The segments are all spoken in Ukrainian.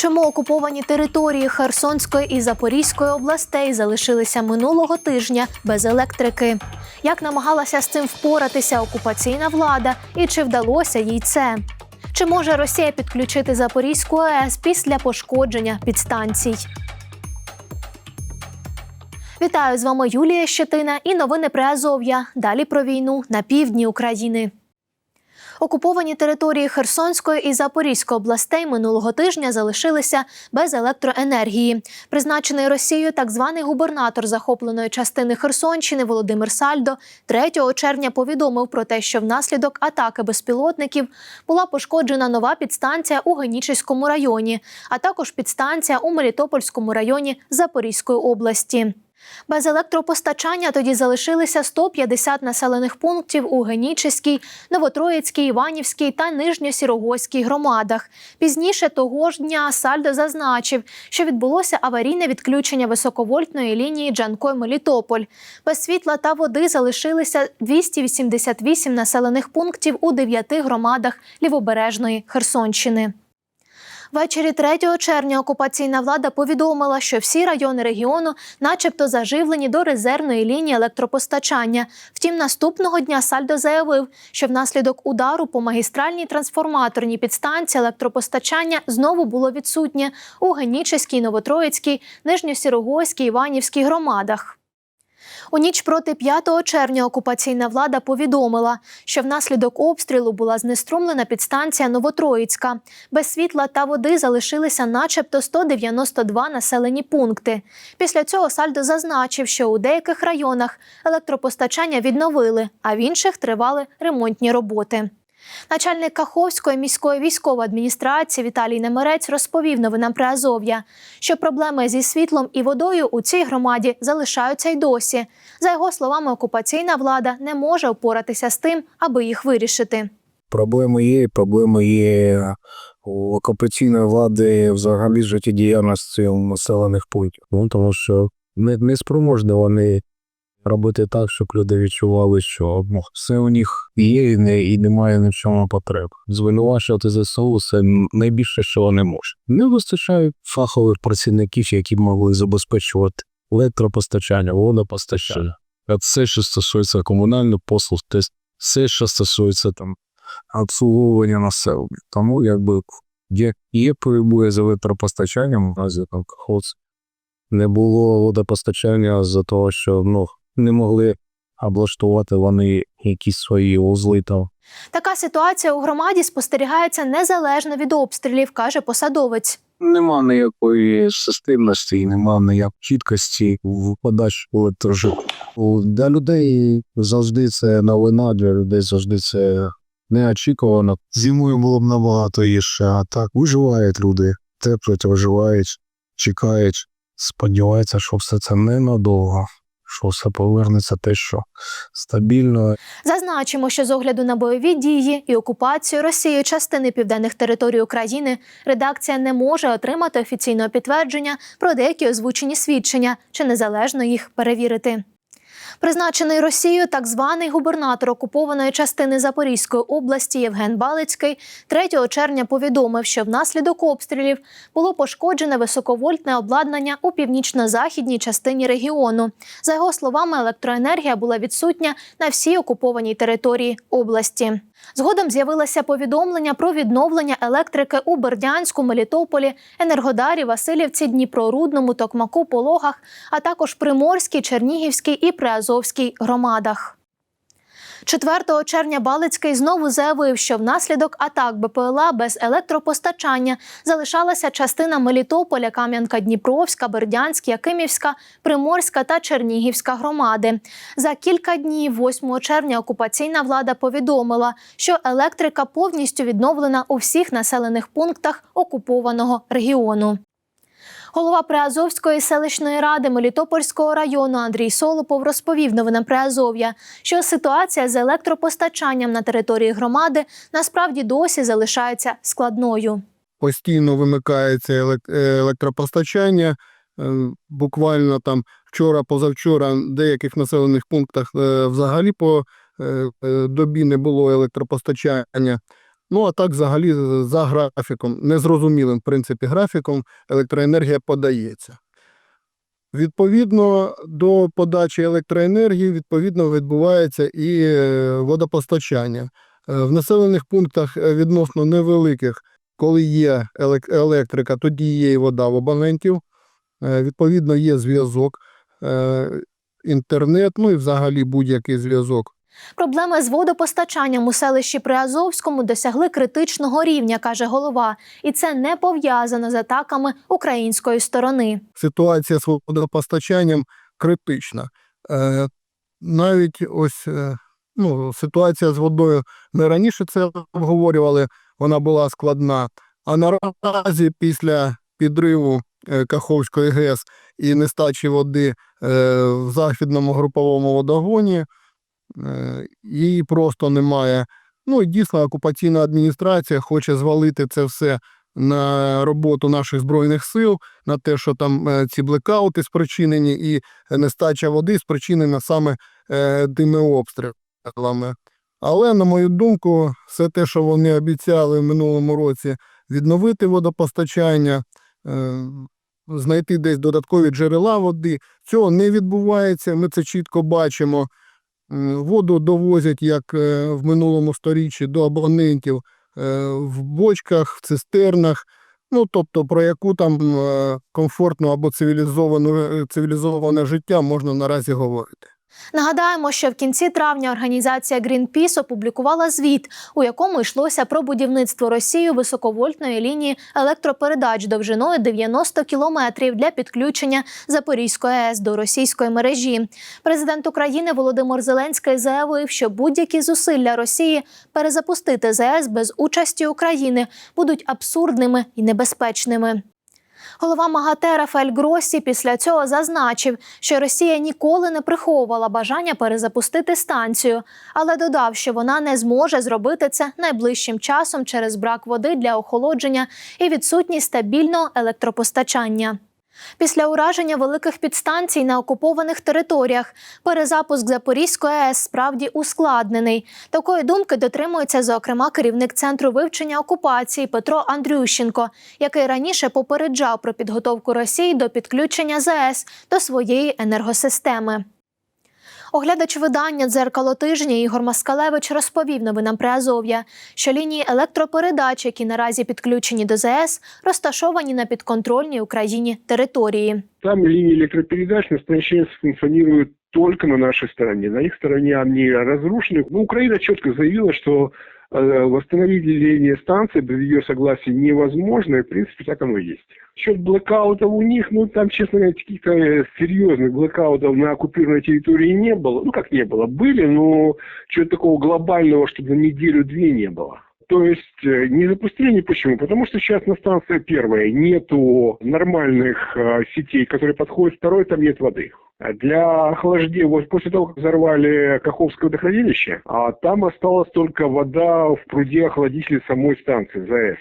Чому окуповані території Херсонської і Запорізької областей залишилися минулого тижня без електрики? Як намагалася з цим впоратися окупаційна влада і чи вдалося їй це? Чи може Росія підключити Запорізьку АЕС після пошкодження підстанцій? Вітаю з вами Юлія Щетина і новини про Азов'я. Далі про війну на півдні України. Окуповані території Херсонської і Запорізької областей минулого тижня залишилися без електроенергії. Призначений Росією так званий губернатор захопленої частини Херсонщини Володимир Сальдо 3 червня повідомив про те, що внаслідок атаки безпілотників була пошкоджена нова підстанція у Генічеському районі, а також підстанція у Мелітопольському районі Запорізької області. Без електропостачання тоді залишилися 150 населених пунктів у Генічеській, Новотроїцькій, Іванівській та Нижньосірогойській громадах. Пізніше того ж дня Сальдо зазначив, що відбулося аварійне відключення високовольтної лінії Джанкой-Мелітополь. Без світла та води залишилися 288 населених пунктів у дев'яти громадах лівобережної Херсонщини. Ввечері 3 червня окупаційна влада повідомила, що всі райони регіону, начебто, заживлені до резервної лінії електропостачання. Втім, наступного дня Сальдо заявив, що внаслідок удару по магістральній трансформаторній підстанції електропостачання знову було відсутнє у Генічеській, Новотроїцькій, Нижньосірогойській, Іванівській громадах. У ніч проти 5 червня окупаційна влада повідомила, що внаслідок обстрілу була знеструмлена підстанція Новотроїцька. Без світла та води залишилися начебто 192 населені пункти. Після цього Сальдо зазначив, що у деяких районах електропостачання відновили, а в інших тривали ремонтні роботи. Начальник Каховської міської військової адміністрації Віталій Немерець розповів новинам при Азов'я, що проблеми зі світлом і водою у цій громаді залишаються й досі. За його словами, окупаційна влада не може впоратися з тим, аби їх вирішити. Проблеми є, проблеми є у окупаційної влади взагалі життєдіяльності населених пунктів. Ну, тому що не, не спроможні вони робити так, щоб люди відчували, що ну, все у них є і, не, і немає ні в чому потреб. Звинувачувати ЗСУ це найбільше, що вони можуть. Не вистачає фахових працівників, які могли забезпечувати електропостачання, водопостачання. А Все, що стосується комунальних послуг, тобто все, що стосується там обслуговування населення. Тому якби є, є перебої з електропостачанням, у разі там Каховці. Не було водопостачання з-за того, що ну, не могли облаштувати вони якісь свої узли там. Така ситуація у громаді спостерігається незалежно від обстрілів, каже посадовець. Нема ніякої системності, нема ніякої чіткості в подачі електрожиту. Для людей завжди це новина, для людей завжди це неочікувано. Зимою було б набагато гірше, а так виживають люди, теплять, виживають, чекають, сподіваються, що все це ненадовго, що все повернеться те, що стабільно Зазначимо, що з огляду на бойові дії і окупацію Росією частини південних територій України редакція не може отримати офіційного підтвердження про деякі озвучені свідчення чи незалежно їх перевірити. Призначений Росією так званий губернатор окупованої частини Запорізької області Євген Балицький 3 червня повідомив, що внаслідок обстрілів було пошкоджене високовольтне обладнання у північно-західній частині регіону. За його словами, електроенергія була відсутня на всій окупованій території області. Згодом з'явилося повідомлення про відновлення електрики у Бердянську, Мелітополі, Енергодарі, Васильівці, Дніпрорудному, Токмаку, Пологах, а також Приморській, Чернігівській і Приазовській громадах. 4 червня Балицький знову заявив, що внаслідок атак БПЛА без електропостачання залишалася частина Мелітополя, Кам'янка, Дніпровська, Бердянська, Якимівська, Приморська та Чернігівська громади. За кілька днів, 8 червня, окупаційна влада повідомила, що електрика повністю відновлена у всіх населених пунктах окупованого регіону. Голова Приазовської селищної ради Мелітопольського району Андрій Солопов розповів новинам Приазов'я, що ситуація з електропостачанням на території громади насправді досі залишається складною. постійно вимикається е, електропостачання. Е, Буквально там вчора, позавчора, в деяких населених пунктах е, взагалі по добі не було електропостачання. Ну а так, взагалі, за графіком, незрозумілим в принципі графіком, електроенергія подається. Відповідно до подачі електроенергії, відповідно відбувається і е, водопостачання. Е, В населених пунктах е, відносно невеликих, коли є електрика, тоді є і вода в абонентів. Е, Відповідно, є зв'язок, е, інтернет, ну і взагалі будь-який зв'язок. Проблеми з водопостачанням у селищі Приазовському досягли критичного рівня, каже голова, і це не пов'язано з атаками української сторони. Ситуація з водопостачанням критична. Е, Навіть ось е, ну, ситуація з водою ми раніше це обговорювали, вона була складна. А наразі після підриву е, Каховської ГЕС і нестачі води в західному груповому водогоні її просто немає. Ну і дійсно окупаційна адміністрація хоче звалити це все на роботу наших збройних сил, на те, що там е, ці блекаути спричинені, і нестача води спричинена саме е, тими обстрілами. Але, на мою думку, все те, що вони обіцяли в минулому році відновити водопостачання, е, знайти десь додаткові джерела води, цього не відбувається. Ми це чітко бачимо. Воду довозять, як е, в минулому сторіччі, до абонентів е, в бочках, в цистернах. Ну, тобто, про яку там е, комфортну або цивілізоване життя можна наразі говорити. Нагадаємо, що в кінці травня організація Greenpeace опублікувала звіт, у якому йшлося про будівництво Росією високовольтної лінії електропередач довжиною 90 кілометрів для підключення Запорізької АЕС до російської мережі. Президент України Володимир Зеленський заявив, що будь-які зусилля Росії перезапустити ЗАЕС без участі України будуть абсурдними і небезпечними. Голова МАГАТЕ Рафаель Гросі після цього зазначив, що Росія ніколи не приховувала бажання перезапустити станцію, але додав, що вона не зможе зробити це найближчим часом через брак води для охолодження і відсутність стабільного електропостачання. Після ураження великих підстанцій на окупованих територіях перезапуск Запорізької АЕС справді ускладнений. Такої думки дотримується, зокрема, керівник центру вивчення окупації Петро Андрющенко, який раніше попереджав про підготовку Росії до підключення ЗАЕС до своєї енергосистеми. Оглядач видання дзеркало тижня Ігор Маскалевич розповів новинам Приазов'я, що лінії електропередач, які наразі підключені до ЗАЕС, розташовані на підконтрольній Україні території. Там линии электропередач в настоящее время функционируют только на нашей стороне. На их стороне они разрушены. Ну, Украина четко заявила, что э, восстановить линии станции без ее согласия невозможно, и, в принципе, так оно и есть. Счет блэкаутов у них, ну, там, честно говоря, каких-то э, серьезных блэкаутов на оккупированной территории не было. Ну, как не было, были, но чего-то такого глобального, чтобы на неделю-две не было. То есть э, не запустили почему? Потому что сейчас на станции первая нету нормальных э, сетей, которые подходят. Второй, там нет воды. Для охлаждения, вот после того, как взорвали Каховское водохранилище, а там осталась только вода в пруде охладителей самой станции ЗАЭС.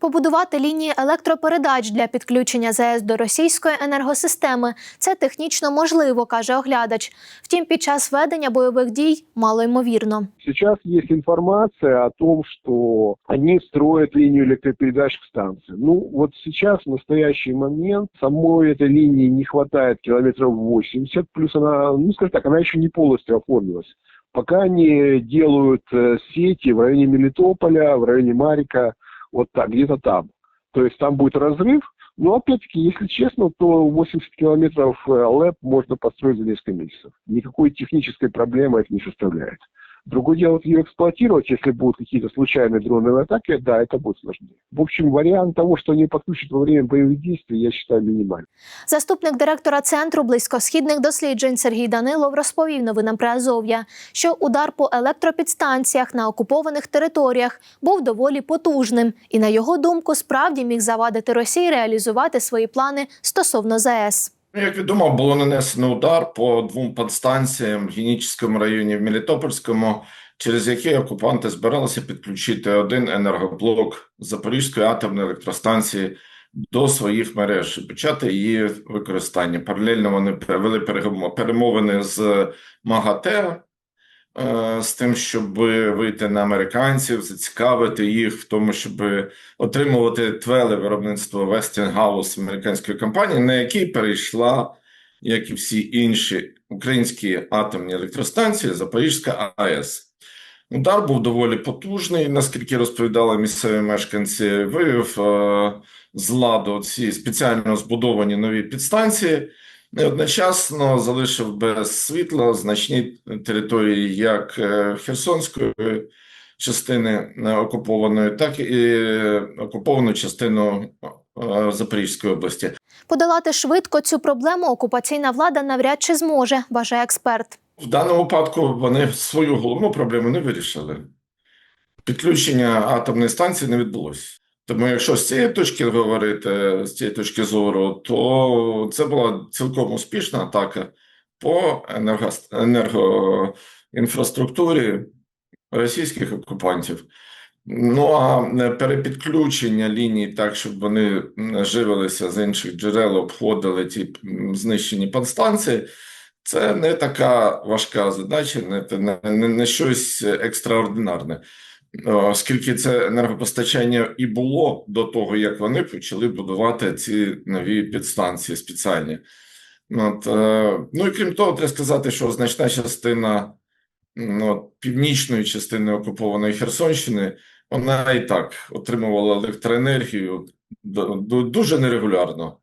Побудувати лінії електропередач для підключення ЗАЕС до російської енергосистеми це технічно можливо, каже оглядач. Втім, під час ведення бойових дій мало ймовірно. Сейчас есть информация о том, что они строят линию электропередач к станции. Ну, вот сейчас, в настоящий момент, самой этой линии не хватает километров 80, плюс она, ну, скажем так, она еще не полностью оформилась. Пока они делают э, сети в районе Мелитополя, в районе Марика, Вот так, где-то там. То есть там будет разрыв, но опять-таки, если честно, то 80 километров э, ЛЭП можно построить за несколько месяцев. Никакой технической проблемы это не составляет. Другое дело, вот ее эксплуатировать, если будут какие-то случайные дроновые атаки, да, это будет сложнее. В общем, вариант того, что они подключат во время боевых действий, я считаю минимальным. Заступник директора центру близькосхідних досліджень Сергій Данилов розповів новинам Приазов'я, що удар по електропідстанціях на окупованих територіях був доволі потужним, і на його думку справді міг завадити Росії реалізувати свої плани стосовно ЗАЕС. Ну, Як відомо, було нанесено удар по двом подстанціям в Генічському районі в Мелітопольському, через які окупанти збиралися підключити один енергоблок Запорізької атомної електростанції до своїх мереж і почати її використання. Паралельно вони провели перемовини з МАГАТЕ, з тим, щоб вийти на американців, зацікавити їх в тому, щоб отримувати твеле виробництво Westinghouse американської компанії, на якій перейшла, як і всі інші українські атомні електростанції, Запорізька АЕС. Удар був доволі потужний, наскільки розповідали місцеві мешканці, вивів е, з ладу ці спеціально збудовані нові підстанції, і одночасно залишив без світла значні території як е, Херсонської частини е, окупованої, так і е, окуповану частину Запорізької області. Подолати швидко цю проблему окупаційна влада навряд чи зможе, вважає експерт. В даному випадку вони свою головну проблему не вирішили. Підключення атомної станції не відбулося. Тому, якщо з цієї точки говорити, з цієї точки зору, то це була цілком успішна атака по енерго... енергоінфраструктурі російських окупантів. Ну а перепідключення ліній так, щоб вони живилися з інших джерел, обходили ті знищені подстанції, це не така важка задача, не, не, не, щось екстраординарне. Оскільки це енергопостачання і було до того, як вони почали будувати ці нові підстанції спеціальні. От, е, ну і крім того, треба сказати, що значна частина ну, північної частини окупованої Херсонщини, вона і так отримувала електроенергію ду- ду- дуже нерегулярно.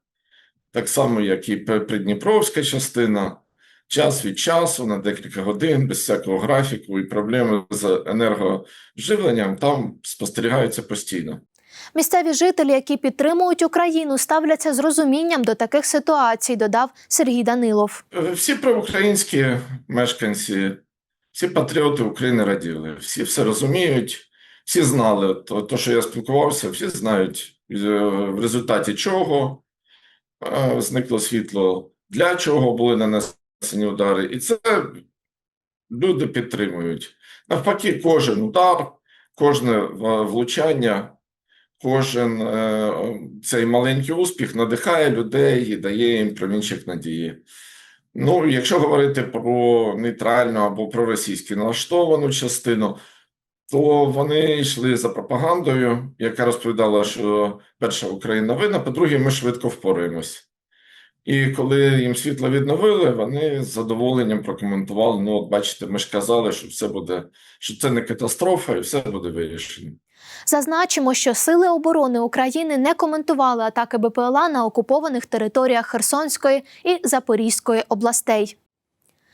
Так само, як і Придніпровська частина, час від часу на декілька годин, без всякого графіку, і проблеми з енергоживленням там спостерігаються постійно. Місцеві жителі, які підтримують Україну, ставляться з розумінням до таких ситуацій, додав Сергій Данилов. Е, Всі проукраїнські мешканці, всі патріоти України раділи, всі все розуміють, всі знали. То, то що я спілкувався, всі знають, е, в результаті чого е, зникло світло, для чого були нанесені удари. І це люди підтримують. Навпаки, кожен удар, кожне влучання, кожен е, цей маленький успіх надихає людей і дає їм промінчик надії. Ну, якщо говорити про нейтральну або проросійську налаштовану частину, то вони йшли за пропагандою, яка розповідала, що перша Україна винна, по-друге, ми швидко впораємось. І коли їм світло відновили, вони з задоволенням прокоментували: ну, от бачите, ми ж казали, що все буде, що це не катастрофа, і все буде вирішено. Зазначимо, що сили оборони України не коментували атаки БПЛА на окупованих територіях Херсонської і Запорізької областей.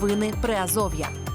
Новини Приазов'я.